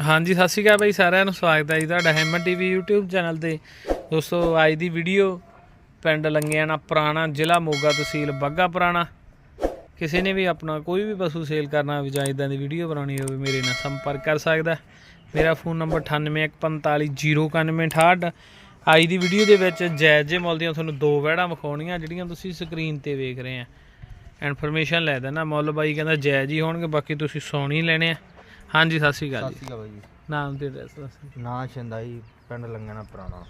ਹਾਂਜੀ, ਸਤਿ ਸ਼੍ਰੀ ਅਕਾਲ ਬਾਈ, ਸਾਰਿਆਂ ਨੂੰ ਸਵਾਗਤ ਹੈ ਜੀ ਤੁਹਾਡਾ ਹੈਮਨ ਟੀਵੀ YouTube ਚੈਨਲ ਤੇ। ਦੋਸਤੋ, ਅੱਜ ਦੀ ਵੀਡੀਓ ਪਿੰਡ ਲੰਗਿਆਣਾ, ਪੁਰਾਣਾ ਜ਼ਿਲ੍ਹਾ ਮੋਗਾ ਤਹਿਸੀਲ ਬੱਗਾ ਪੁਰਾਣਾ। ਕਿਸੇ ਨੇ ਵੀ ਆਪਣਾ ਕੋਈ ਵੀ ਪਸ਼ੂ ਸੇਲ ਕਰਨਾ ਹੋਵੇ ਜਾਂ ਇਦਾਂ ਦੀ ਵੀਡੀਓ ਬਣਾਉਣੀ ਹੋਵੇ, ਮੇਰੇ ਨਾਲ ਸੰਪਰਕ ਕਰ ਸਕਦਾ ਮੇਰਾ ਫੋਨ ਨੰਬਰ 9815409168 ਅੱਜ ਦੀ ਵੀਡੀਓ ਦੇ ਵਿੱਚ ਜਾਇਜ਼ ਜੇ ਮੁੱਲ ਦੀਆਂ ਤੁਹਾਨੂੰ ਦੋ ਵਹਿੜਾਂ ਵਿਖਾਉਣੀਆਂ, ਜਿਹੜੀਆਂ ਤੁਸੀਂ ਸਕਰੀਨ ਤੇ ਵੇਖ ਰਹੇ ਆ। ਇਨਫੋਰਮੇਸ਼ਨ ਲੈ ਦੇਣਾ ਮੁੱਲ ਬਾਈ, ਕਹਿੰਦਾ ਜੈਜ਼ ਹੀ ਹੋਣਗੇ, ਬਾਕੀ ਤੁਸੀਂ ਸੋਣੀ ਲੈਣੇ ਆ। ਹਾਂਜੀ ਸਤਿ ਸ਼੍ਰੀ ਅਕਾਲ ਸਤਿ ਜੀ। ਸ਼੍ਰੀ ਅਕਾਲ ਜੀ। ਨਾਮ ਤੇ ਐਡਰੈਸ ਦੱਸੋ ਨਾਂ ਸ਼ੰਦਾਈ ਪਿੰਡ ਲੰਗਣਾ ਪੁਰਾਣਾ।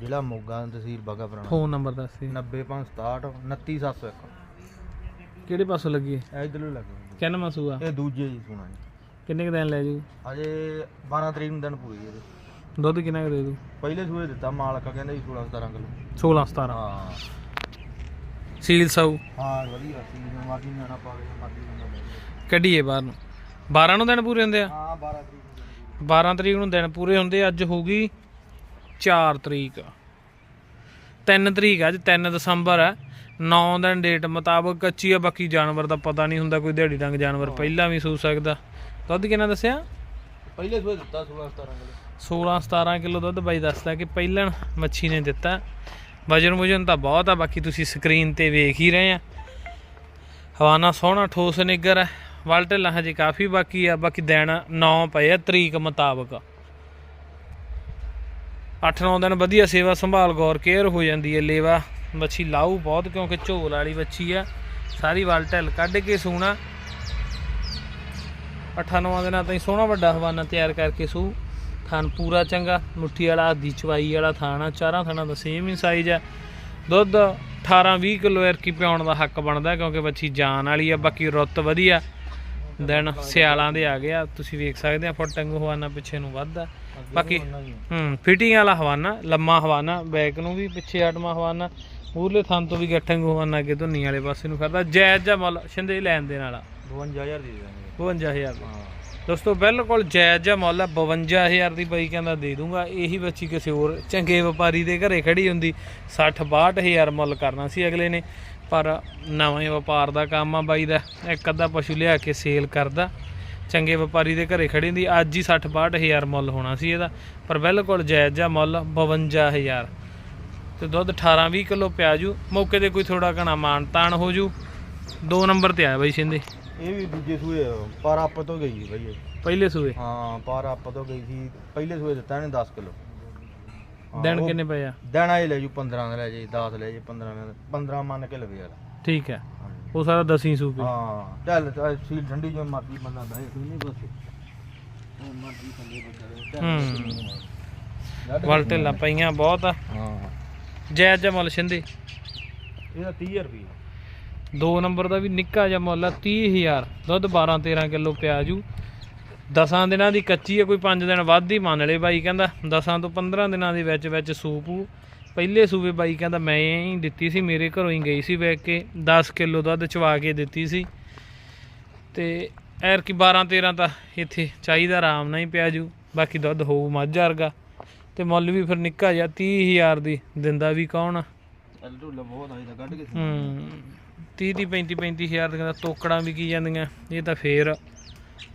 ਜ਼ਿਲ੍ਹਾ ਮੋਗਾ ਤਹਿਸੀਲ ਬਾਗਾ ਪੁਰਾਣਾ। ਫੋਨ ਨੰਬਰ ਦੱਸ ਦਿਓ। 90567 29701 ਕਿਹੜੇ ਪਾਸੋਂ ਲੱਗੀ ਹੈ? ਇਧਰੋਂ ਲੱਗੇ ਕਿੰਨਾ ਮਸੂਆ ਇਹ ਦੂਜੇ ਜੀ ਸੁਣਾ ਜੀ। ਕਿੰਨੇ ਕੁ ਦਿਨ ਲੈ ਜੂ? ਅਜੇ 12 ਤਰੀਕ ਨੂੰ ਦਿਨ ਪੂਰੀ ਇਹਦੇ। ਦੁੱਧ ਕਿੰਨਾ ਕੁ ਦੇ ਦੂ? ਪਹਿਲੇ ਸੂਏ ਦਿੱਤਾ ਮਾਲਕਾ ਕਹਿੰਦਾ ਜੀ 16 17 ਕਿਲੋ। 16 17 ਹਾਂ। ਸੀਲ ਸੌ ਹਾਂ ਵਧੀਆ ਸੀ ਮਾਰਦੀ ਨਾ ਪਾਵੇ ਮਾਰਦੀ ਨਾ ਕੱਢੀਏ ਬਾਹਰ ਨੂੰ। 12 ਨੂੰ ਦਿਨ ਪੂਰੇ ਹੁੰਦੇ ਆ? ਹਾਂ 12 ਤਰੀਕ ਨੂੰ ਦਿਨ 12 ਤਰੀਕ ਨੂੰ ਦਿਨ ਪੂਰੇ ਹੁੰਦੇ ਅੱਜ ਹੋ ਗਈ 4 ਤਰੀਕ। 3 ਤਰੀਕ ਅੱਜ 3 ਦਸੰਬਰ ਹੈ 9 ਦਿਨ ਡੇਟ ਮੁਤਾਬਕ ਕੱਚੀ ਆ ਬਾਕੀ ਜਾਨਵਰ ਦਾ ਪਤਾ ਨਹੀਂ ਹੁੰਦਾ ਕੋਈ ਦਿਹਾੜੀ ਡੰਗ ਜਾਨਵਰ ਪਹਿਲਾਂ ਵੀ ਸੂ ਸਕਦਾ। ਦੁੱਧ ਕਿੰਨਾ ਦੱਸਿਆ? ਪਹਿਲੇ ਸੂਏ ਦਿੱਤਾ 16 17 ਕਿਲੋ। 16 17 ਕਿਲੋ ਦੁੱਧ ਬਾਈ ਦੱਸਦਾ ਕਿ ਪਹਿਲਣ ਮੱਛੀ ਨੇ ਦਿੱਤਾ। ਵਜਨ ਵਜਨ ਤਾਂ ਬਹੁਤ ਆ ਬਾਕੀ ਤੁਸੀਂ ਸਕਰੀਨ ਤੇ ਵੇਖ ਹੀ ਰਹੇ ਆ। ਹਵਾਨਾ ਸੋਹਣਾ ਠੋਸ ਨਿੱਗਰ ਹੈ ਵਲ ਢਿੱਲਾ ਹਜੇ ਕਾਫੀ ਬਾਕੀ ਆ, ਬਾਕੀ ਦਿਨ 9 ਪਏ ਆ, ਤਰੀਕ ਮੁਤਾਬਕ। 8-9 ਦਿਨ ਵਧੀਆ ਸੇਵਾ ਸੰਭਾਲ ਗੌਰ ਕੇਅਰ ਹੋ ਜਾਂਦੀ ਹੈ ਲੇਵਾ ਮੱਛੀ ਲਾਊ ਬਹੁਤ ਕਿਉਂਕਿ ਝੋਲ ਵਾਲੀ ਮੱਛੀ ਆ, ਸਾਰੀ ਵਲ ਢਿੱਲ ਕੱਢ ਕੇ ਸੂਣਾ। 8-9 ਦਿਨਾਂ ਤਾਈਂ ਸੋਹਣਾ ਵੱਡਾ ਹਵਾਨਾ ਤਿਆਰ ਕਰਕੇ ਸੂ। ਥਾਨ ਪੂਰਾ ਚੰਗਾ, ਮੁੱਠੀ ਵਾਲਾ, ਆਦੀ ਚਵਾਈ ਵਾਲਾ ਥਾਣਾ ਚਾਰਾਂ ਥਾਣਾ ਦਾ ਸੇਮ ਹੀ ਸਾਈਜ਼ ਆ। ਦੁੱਧ 18-20 ਕਿਲੋ ਐਰਕੀ ਪਿਆਉਣ ਦਾ ਹੱਕ ਬਣਦਾ ਕਿਉਂਕਿ ਬੱਚੀ ਜਾਨ ਵਾਲੀ ਆ, ਬਾਕੀ ਰੁੱਤ ਵਧੀਆ। ਦਿਨ ਸਿਆਲਾਂ ਦੇ ਆ ਗਏ ਆ ਤੁਸੀਂ ਵੇਖ ਸਕਦੇ ਆ ਫੁੱਟਿੰਗ ਹਵਾਨਾ ਪਿੱਛੇ ਨੂੰ ਵੱਧਦਾ। ਬਾਕੀ ਹੂੰ ਫਿਟਿੰਗ ਵਾਲਾ ਹਵਾਨਾ ਲੰਮਾ ਹਵਾਨਾ ਬੈਕ ਨੂੰ ਵੀ ਪਿੱਛੇ ਆਟਮਾ ਹਵਾਨਾ ਮੂਰਲੇ ਥਣ ਤੋਂ ਵੀ ਗੱਠੰਗ ਹਵਾਨਾ ਅੱਗੇ ਧੁੰਨੀ ਵਾਲੇ ਪਾਸੇ ਨੂੰ ਕਰਦਾ ਜਾਇਜ਼ ਜਾਂ ਮੁੱਲ ਛਿੰਦੇ ਲੈਣ ਦੇ ਨਾਲ 52000 ਦੇ ਦਾਂਗੇ। 52000 ਦਾ। ਹਾਂ। ਦੋਸਤੋ ਬਿਲਕੁਲ ਜਾਇਜ਼ ਜਿਹਾ ਮੁੱਲ ਆ 52000 ਦੀ ਬਾਈ ਕਹਿੰਦਾ ਦੇ ਦੂੰਗਾ। ਇਹੀ ਬੱਚੀ ਕਿਸੇ ਹੋਰ ਚੰਗੇ ਵਪਾਰੀ ਦੇ ਘਰੇ ਖੜੀ ਹੁੰਦੀ 60 62000 ਮੁੱਲ ਕਰਨਾ ਸੀ ਅਗਲੇ ਨੇ। ਪਰ ਨਵੇਂ ਵਪਾਰ ਦਾ ਕੰਮ ਆ ਬਾਈ ਦਾ। ਇੱਕ ਅੱਧਾ ਪਸ਼ੂ ਲਿਆ ਕੇ ਸੇਲ ਕਰਦਾ। ਚੰਗੇ ਵਪਾਰੀ ਦੇ ਘਰੇ ਖੜੀ ਹੁੰਦੀ। ਅੱਜ ਹੀ 60 62000 ਮੁੱਲ ਹੋਣਾ ਸੀ ਇਹਦਾ। ਪਰ ਬਿਲਕੁਲ ਜਾਇਜ਼ ਜਿਹਾ ਮੁੱਲ 52000 ਤੇ ਦੁੱਧ 18 20 ਕਿਲੋ ਪਿਆ ਜੂ। ਮੌਕੇ ਤੇ ਕੋਈ ਥੋੜਾ ਘਣਾ ਮਾਨ ਤਾਨ ਹੋ ਜੂ। ਦੋ ਨੰਬਰ ਤੇ ਆਇਆ ਬਾਈ ਸਿੰਦੇ ਇਹ ਵੀ ਦੂਜੇ ਸੂਏ ਪਰ ਆਪ ਤੋਂ ਗਈ ਬਈ ਇਹ। ਪਹਿਲੇ ਸੂਏ? ਹਾਂ ਪਰ ਆਪ ਤੋਂ ਗਈ ਸੀ। ਪਹਿਲੇ ਸੂਏ ਦਿੱਤਾ ਇਹਨੇ 10 ਕਿਲੋ। ਦਿਨ ਕਿੰਨੇ ਪਏ ਆ? ਦੇਣਾ ਹੀ ਲੈ ਜੂ 15 ਦਾ ਲੈ ਜੇ 10 ਲੈ ਜੇ 15 ਦਾ। 15 ਮੰਨ ਕੇ ਲਵੇ ਯਾਰ। ਠੀਕ ਹੈ। ਉਹ ਸਾਰਾ ਦਸੀ ਸੂਪੇ ਹਾਂ ਚੱਲ ਸੀਲ ਠੰਡੀ ਜੋ ਮਰਦੀ ਬੰਦਾ ਬਹਿ ਤੂੰ ਨਹੀਂ ਬਸ ਉਹ ਮਰਦੀ ਥੱਲੇ ਹੂੰ। ਵਲ ਢਿੱਲਾਂ ਪਈਆਂ ਬਹੁਤ ਆ। ਹਾਂ। ਜੈ ਜੈ ਮੁੱਲ ਛਿੰਦੇ ਇਹਦਾ 30 ਰੁਪਏ ਦੋ ਨੰਬਰ ਦਾ ਵੀ ਨਿੱਕਾ ਜਿਹਾ ਮੁੱਲ ਆ 30000 ਦੁੱਧ 12 13 ਕਿਲੋ ਪਿਆ ਜੂ। ਦਸਾਂ ਦਿਨਾਂ ਦੀ ਕੱਚੀ ਆ ਕੋਈ 5 ਦਿਨ ਵੱਧ ਹੀ ਮੰਨ ਲਏ ਬਾਈ ਕਹਿੰਦਾ। ਦਸਾਂ ਤੋਂ 15 ਦਿਨਾਂ ਦੇ ਵਿੱਚ ਵਿੱਚ ਸੂਪੂ ਪਹਿਲੇ ਸੂਬੇ ਬਾਈ ਕਹਿੰਦਾ ਮੈਂ ਹੀ ਦਿੱਤੀ ਸੀ ਮੇਰੇ ਘਰੋਂ ਹੀ ਗਈ ਸੀ ਵੇਖ ਕੇ। 10 ਕਿਲੋ ਦੁੱਧ ਚਵਾ ਕੇ ਦਿੱਤੀ ਸੀ। ਤੇ ਐਰ ਕੀ 12 13 ਤਾਂ ਇੱਥੇ ਚਾਹੀਦਾ ਆਰਾਮ ਨਾਲ ਹੀ ਪਿਆ ਜੂ। ਬਾਕੀ ਦੁੱਧ ਹੋਊ ਮੱਝ ਵਰਗਾ। ਤੇ ਮੁੱਲ ਵੀ ਫਿਰ ਨਿੱਕਾ ਜਿਹਾ 30000 ਦੀ ਦਿੰਦਾ ਵੀ ਕੌਣ? ਆ ਢੁੱਲਾ ਬਹੁਤ ਆਈ ਤਾਂ ਕੱਢ ਕੇ ਹੂੰ। 30 ਦੀ 35 35000 ਦੀਆਂ ਤੋਕੜਾਂ ਵੀ ਕੀ ਜਾਂਦੀਆਂ ਇਹ ਤਾਂ ਫੇਰ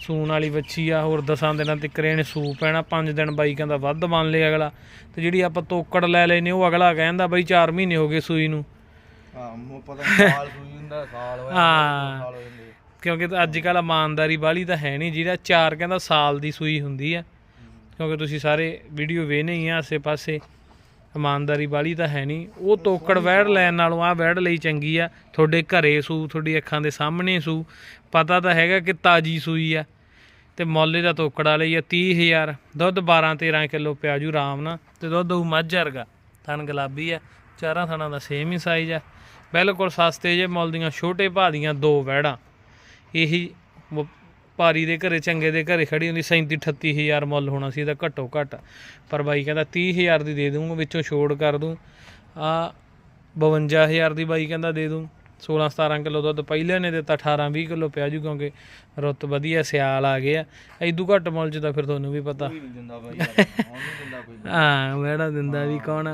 ਸੂਣ ਵਾਲੀ ਬੱਚੀ ਆ ਹੋਰ ਦਸਾਂ ਦਿਨਾਂ ਤੇ ਕਰੇਣ ਸੂ ਪੈਣਾ 5 ਦਿਨ ਬਾਈ ਕਹਿੰਦਾ ਵੱਧ ਮੰਨ ਲਿਆ ਅਗਲਾ। ਤੇ ਜਿਹੜੀ ਆਪਾਂ ਤੋਕੜ ਲੈ ਲੈਨੇ ਉਹ ਅਗਲਾ ਕਹਿੰਦਾ ਬਾਈ 4 ਮਹੀਨੇ ਹੋ ਗਏ ਸੂਈ ਨੂੰ। ਹਾਂ ਮੋ ਪਤਾ ਨੀ ਸਾਲ ਸੂਈ ਹੁੰਦਾ ਸਾਲ ਹੋਇਆ ਹਾਂ। ਸਾਲ ਹੋ ਜਾਂਦੇ ਕਿਉਂਕਿ ਅੱਜ ਕੱਲ ਇਮਾਨਦਾਰੀ ਵਾਲੀ ਤਾਂ ਹੈ ਨਹੀਂ ਜਿਹੜਾ 4 ਕਹਿੰਦਾ ਸਾਲ ਦੀ ਸੂਈ ਹੁੰਦੀ ਆ। ਕਿਉਂਕਿ ਤੁਸੀਂ ਸਾਰੇ ਵੀਡੀਓ ਵੇਖਨੇ ਹੀ ਆ ਆਸੇ ਪਾਸੇ ਇਮਾਨਦਾਰੀ ਵਾਲੀ ਤਾਂ ਹੈ ਨਹੀਂ। ਉਹ ਤੋਕੜ ਵੈੜ ਲੈਣ ਨਾਲੋਂ ਆ ਵੈੜ ਲਈ ਚੰਗੀ ਆ ਤੁਹਾਡੇ ਘਰੇ ਸੂ ਤੁਹਾਡੀ ਅੱਖਾਂ ਦੇ ਸਾਹਮਣੇ ਸੂ। ਪਤਾ ਤਾਂ ਹੈਗਾ ਕਿ ਤਾਜੀ ਸੂਈ ਆ। ਤੇ ਮੁੱਲ ਦਾ ਤੋਕੜਾ ਲਈ ਆ 30000 ਦੁੱਧ 12 13 ਕਿਲੋ ਪਿਆਜੂ ਆਰਾਮ ਨਾਲ ਤੇ ਦੁੱਧ ਉਹ ਮੱਝ ਵਰਗਾ, ਥਣ ਗੁਲਾਬੀ ਆ, ਚਾਰਾਂ ਥਣਾਂ ਦਾ ਸੇਮ ਹੀ ਸਾਈਜ਼ ਆ। ਬਿਲਕੁਲ ਸਸਤੇ ਜੇ ਮੁੱਲ ਦੀਆਂ, ਛੋਟੇ ਭਾਅ ਦੀਆਂ ਦੋ ਵੈੜਾਂ ਇਹੀ ਵਪਾਰੀ ਦੇ ਘਰੇ, ਚੰਗੇ ਦੇ ਘਰੇ ਖੜੀ ਹੁੰਦੀ 37 38000 ਮੁੱਲ ਹੋਣਾ ਸੀ ਇਹਦਾ ਘੱਟੋ ਘੱਟ। ਪਰ ਬਾਈ ਕਹਿੰਦਾ 30000 ਦੀ ਦੇ ਦੂੰਗਾ, ਵਿੱਚੋਂ ਛੋੜ ਕਰ ਦੂੰ। ਆ 52000 ਦੀ ਬਾਈ ਕਹਿੰਦਾ ਦੇ ਦੂੰ। 16 17 ਕਿਲੋ ਦੁੱਧ ਪਹਿਲੇ ਨੇ ਦਿੱਤਾ 18 20 ਕਿਲੋ ਪਿਆ ਜੂ ਕਿਉਂਕਿ ਰੁੱਤ ਵਧੀਆ ਸਿਆਲ ਆ ਗਿਆ ਐਦੂ ਘੱਟ ਮੁੱਲ ਚ ਤਾਂ ਫਿਰ ਤੁਹਾਨੂੰ ਵੀ ਪਤਾ। ਹਾਂ ਵੜਾ ਦਿੰਦਾ ਵੀ ਕੌਣ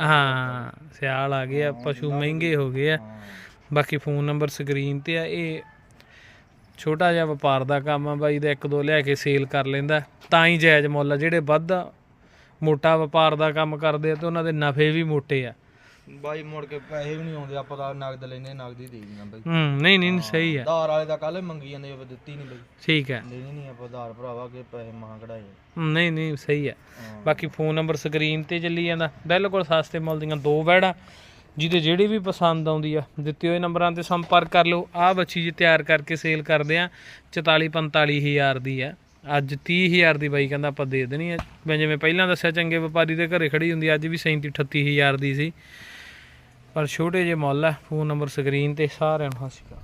ਹਾਂ ਸਿਆਲ ਆ ਗਿਆ ਪਸ਼ੂ ਮਹਿੰਗੇ ਹੋ ਗਏ ਆ। ਬਾਕੀ ਫੋਨ ਨੰਬਰ ਸਕਰੀਨ ਤੇ ਆ ਇਹ ਛੋਟਾ ਜਿਹਾ ਵਪਾਰ ਦਾ ਕੰਮ ਆ ਬਾਈ ਦਾ ਇੱਕ ਦੋ ਲਿਆ ਕੇ ਸੇਲ ਕਰ ਲੈਂਦਾ। ਤਾਂ ਹੀ ਜਾਇਜ਼ ਮੁੱਲ ਆ ਜਿਹੜੇ ਵੱਧ ਮੋਟਾ ਵਪਾਰ ਦਾ ਕੰਮ ਕਰਦੇ ਆ ਤੇ ਉਹਨਾਂ ਦੇ ਨਫੇ ਵੀ ਮੋਟੇ ਆ। ਬਾਈ ਮੁੜ ਕੇ ਪੈਸੇ ਵੀ ਨਹੀਂ ਆਉਂਦੇ ਆਪਾਂ ਤਾਂ ਨਗਦ ਲੈਨੇ ਨਗਦ ਹੀ ਦੇ ਦਿੰਦੇ ਬਾਈ। ਹੂੰ ਨਹੀਂ ਨਹੀਂ ਸਹੀ ਆ ਧਾਰ ਵਾਲੇ ਦਾ ਕੱਲ ਮੰਗੀ ਜਾਂਦੇ ਉਹ ਦਿੱਤੀ ਨਹੀਂ ਬਾਈ। ਠੀਕ ਹੈ। ਲੈਣੀ ਨਹੀਂ ਆਪਾਂ ਧਾਰ ਭਰਾਵਾ ਕੇ ਪੈਸੇ ਮਾਂ ਕਢਾਏ। ਨਹੀਂ ਨਹੀਂ ਸਹੀ ਆ ਹਾਂ। ਬਾਕੀ ਫੋਨ ਨੰਬਰ ਸਕਰੀਨ ਤੇ ਚੱਲੀ ਜਾਂਦਾ। ਬਿਲਕੁਲ ਸਸਤੇ ਮੁੱਲ ਦੀਆਂ ਦੋ ਵੈੜਾਂ ਜਿਹਦੇ ਜਿਹੜੀ ਵੀ ਪਸੰਦ ਆਉਂਦੀ ਆ ਦਿੱਤੇ ਹੋਏ ਨੰਬਰਾਂ ਤੇ ਸੰਪਰਕ ਕਰ ਲਓ। ਆਹ ਬੱਚੀ ਜੀ ਤਿਆਰ ਕਰਕੇ ਸੇਲ ਕਰਦੇ ਆ 44 45 ਹਜ਼ਾਰ ਦੀ ਆ। ਅੱਜ 30 ਹਜ਼ਾਰ ਦੀ ਬਾਈ ਕਹਿੰਦਾ ਆਪਾਂ ਦੇ ਦੇਣੀ ਆ। ਜਿਵੇਂ ਪਹਿਲਾਂ ਦੱਸਿਆ ਚੰਗੇ ਵਪਾਰੀ ਦੇ ਘਰੇ ਖੜੀ ਹੁੰਦੀ ਅੱਜ ਵੀ 37 38 ਹਜ਼ਾਰ ਦੀ ਸੀ। ਪਰ ਛੋਟੇ ਜਿਹੇ ਮੁੱਲ ਹੈ ਫੋਨ ਨੰਬਰ ਸਕਰੀਨ ਤੇ ਸਾਰਿਆਂ ਨੂੰ ਸਤਿ ਸ਼੍ਰੀ ਅਕਾਲ।